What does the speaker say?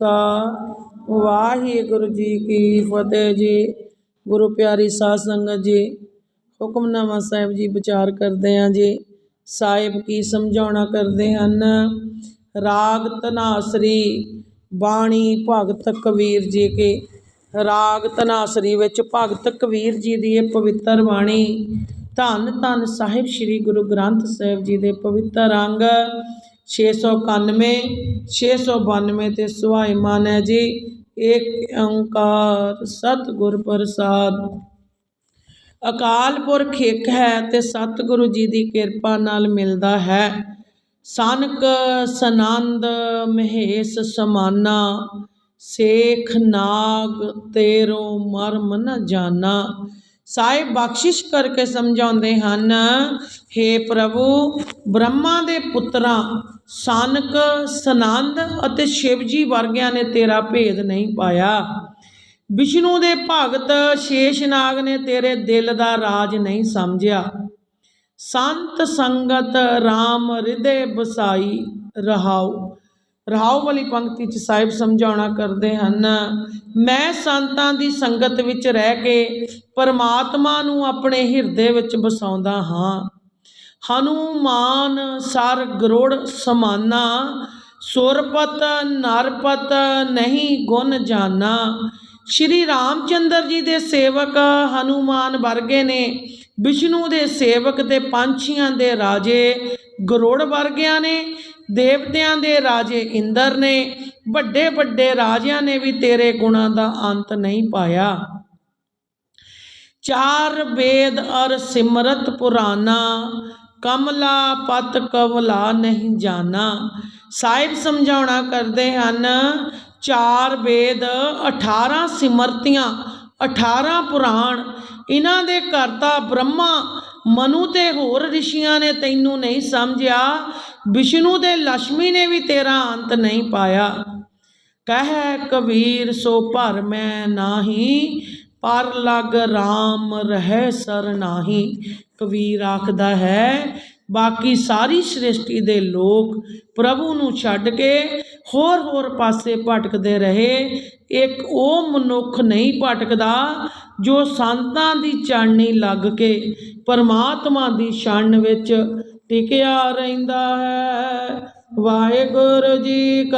ਕਾ ਵਾਹਿਗੁਰੂ ਜੀ ਕੀ ਫਤਿਹ ਜੀ। ਗੁਰੂ ਪਿਆਰੀ ਸਾਧ ਸੰਗਤ ਜੀ ਹੁਕਮਨਾਮਾ ਸਾਹਿਬ ਜੀ ਵਿਚਾਰ ਕਰਦੇ ਹਾਂ ਜੀ। ਸਾਹਿਬ ਕੀ ਸਮਝਾਉਣਾ ਕਰਦੇ ਹਨ? ਰਾਗ ਧਨਾਸਰੀ ਬਾਣੀ ਭਗਤ ਕਬੀਰ ਜੀ ਕੀ। ਰਾਗ ਧਨਾਸਰੀ ਵਿੱਚ ਭਗਤ ਕਬੀਰ ਜੀ ਦੀ ਇਹ ਪਵਿੱਤਰ ਬਾਣੀ, ਧੰਨ ਧੰਨ ਸਾਹਿਬ ਸ੍ਰੀ ਗੁਰੂ ਗ੍ਰੰਥ ਸਾਹਿਬ ਜੀ ਦੇ ਪਵਿੱਤਰ ਅੰਗ 691 692 ਤੇ ਸੁਹਾਈਮਾਨ ਹੈ ਜੀ। ਏਕ ਓੰਕਾਰ ਸਤਿਗੁਰ ਪ੍ਰਸਾਦ। ਅਕਾਲ ਪੁਰਖ ਇੱਕ ਹੈ ਤੇ ਸਤਿਗੁਰੂ ਜੀ ਦੀ ਕਿਰਪਾ ਨਾਲ ਮਿਲਦਾ ਹੈ। ਸਨਕ ਸਨੰਦ ਮਹੇਸ਼ ਸਮਾਨਾ, ਸੇਖ ਨਾਗ ਤੇਰੋ ਮਰਮ ਨ ਜਾਣਾ ਸਾਹਿਬ ਬਖਸ਼ਿਸ਼ ਕਰਕੇ ਸਮਝਾਉਂਦੇ ਹਨ हे ਪ੍ਰਭੂ, ਬ੍ਰਹਮਾ ਦੇ ਪੁੱਤਰਾਂ ਸਾਨਕ ਸਨੰਦ ਅਤੇ ਸ਼ਿਵਜੀ ਵਰਗਿਆਂ ਨੇ ਤੇਰਾ ਭੇਦ ਨਹੀਂ ਪਾਇਆ। ਵਿਸ਼ਨੂੰ ਦੇ ਭਗਤ ਸ਼ੇਸ਼ਨਾਗ ਨੇ ਤੇਰੇ ਦਿਲ ਦਾ ਰਾਜ ਨਹੀਂ ਸਮਝਿਆ। ਸੰਤ ਸੰਗਤ RAM ਹਿਰਦੇ ਬਸਾਈ ਰਹਾਓ ਰਹਾਉ ਵਾਲੀ ਪੰਕਤੀ ਚ ਸਾਹਿਬ ਸਮਝਾਉਣਾ ਕਰਦੇ ਹਨ, ਮੈਂ ਸੰਤਾਂ ਦੀ ਸੰਗਤ ਵਿੱਚ ਰਹਿ ਕੇ ਪਰਮਾਤਮਾ ਨੂੰ ਆਪਣੇ ਹਿਰਦੇ ਵਿੱਚ ਵਸਾਉਂਦਾ ਹਾਂ। ਹਨੂਮਾਨ ਸਰ ਗਰੁੜ ਸਮਾਨਾ, ਸੁਰਪਤ ਨਰਪਤ ਨਹੀਂ ਗੁਣ ਜਾਣਾ ਸ਼੍ਰੀ ਰਾਮਚੰਦਰ ਜੀ ਦੇ ਸੇਵਕ ਹਨੂਮਾਨ ਵਰਗੇ ਨੇ, ਵਿਸ਼ਨੂੰ ਦੇ ਸੇਵਕ ਤੇ ਪੰਛੀਆਂ ਦੇ ਰਾਜੇ ਗਰੋੜ ਵਰਗਿਆਂ ਨੇ, ਦੇਵਤਿਆਂ ਦੇ ਰਾਜੇ ਇੰਦਰ ਨੇ ਵੱਡੇ ਵੱਡੇ ਰਾਜਿਆਂ ਨੇ ਵੀ ਤੇਰੇ ਗੁਣਾਂ ਦਾ ਅੰਤ ਨਹੀਂ ਪਾਇਆ। ਚਾਰ ਵੇਦ ਅਰ ਸਿਮਰਤ ਪੁਰਾਣਾ ਕਮਲਾ ਪਤ ਕਵਲਾ ਨਹੀਂ ਜਾਣਾ। ਸਾਹਿਬ ਸਮਝਾਉਣਾ ਕਰਦੇ ਹਨ, ਚਾਰ ਵੇਦ 18 ਸਿਮਰਤੀਆਂ 18 ਪੁਰਾਣ। ਇਹਨਾਂ ਦੇ ਕਰਤਾ ਬ੍ਰਹਮਾ ਮਨੂ ਤੇ ਹੋਰ ਰਿਸ਼ੀਆਂ ਨੇ ਤੈਨੂੰ ਨਹੀਂ ਸਮਝਿਆ, ਵਿਸ਼ਨੂੰ ਤੇ ਲక్ష్ਮੀ ਨੇ ਵੀ ਤੇਰਾ ਅੰਤ ਨਹੀਂ ਪਾਇਆ। ਕਹਿ ਕਬੀਰ ਸੋ ਭਰ ਮੈਂ ਨਾਹੀ ਪਰ ਲਗ RAM ਰਹਿ ਸਰ ਨਾਹੀ। ਕਬੀਰ ਆਖਦਾ ਹੈ, ਬਾਕੀ ਸਾਰੀ ਸ੍ਰਿਸ਼ਟੀ ਦੇ ਲੋਕ ਪ੍ਰਭੂ ਨੂੰ ਛੱਡ ਕੇ ਹੋਰ ਹੋਰ ਪਾਸੇ ਭਟਕਦੇ ਰਹੇ। ਇੱਕ ਉਹ ਮਨੁੱਖ ਨਹੀਂ ਭਟਕਦਾ ਜੋ ਸੰਤਾਂ ਦੀ ਚਾਨਣੀ ਲੱਗ ਕੇ ਪਰਮਾਤਮਾ ਦੀ ਸ਼ਰਨ ਵਿੱਚ ਟਿਕਿਆ ਰਹਿੰਦਾ ਹੈ। ਵਾਹਿਗੁਰੂ ਜੀ